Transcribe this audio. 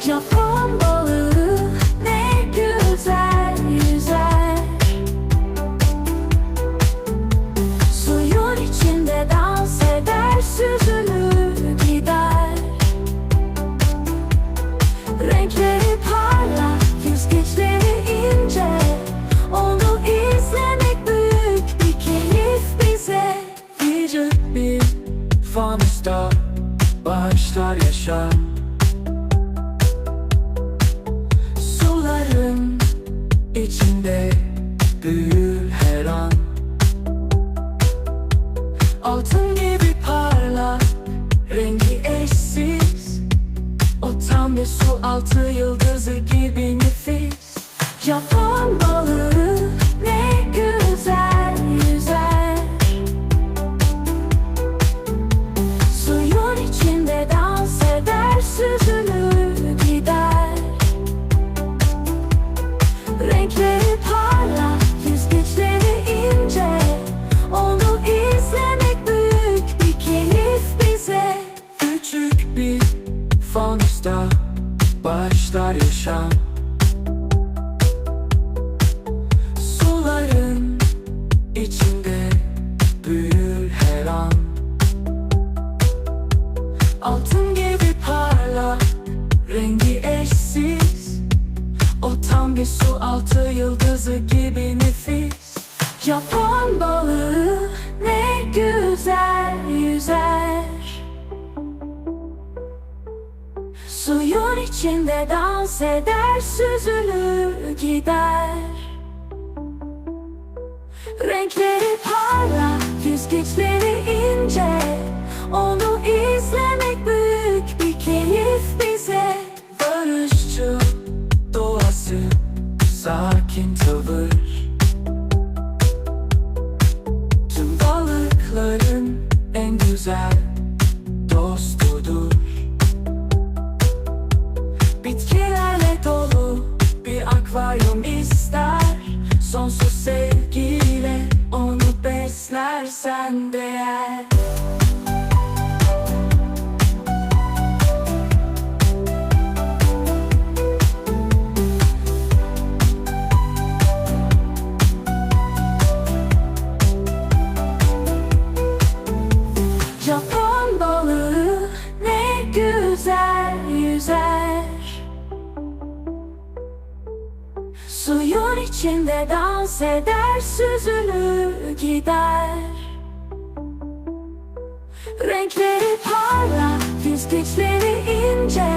Japon balığı ne güzel yüzer. Suyun içinde dans eder süzülür gider. Renkleri parlak, yüzgeçleri ince. Onu izlemek büyük bir keyif bize. Küçük bir fanusta başlar yaşam büyür her an. Altın Japon balığı ne güzel yüzer. Suyun içinde dans eder süzülür gider. Renkleri beslersen değer. Japon balığı ne güzel yüzer. Suyun içinde dans eder süzülür gider Renkleri parlak yüzgeçleri ince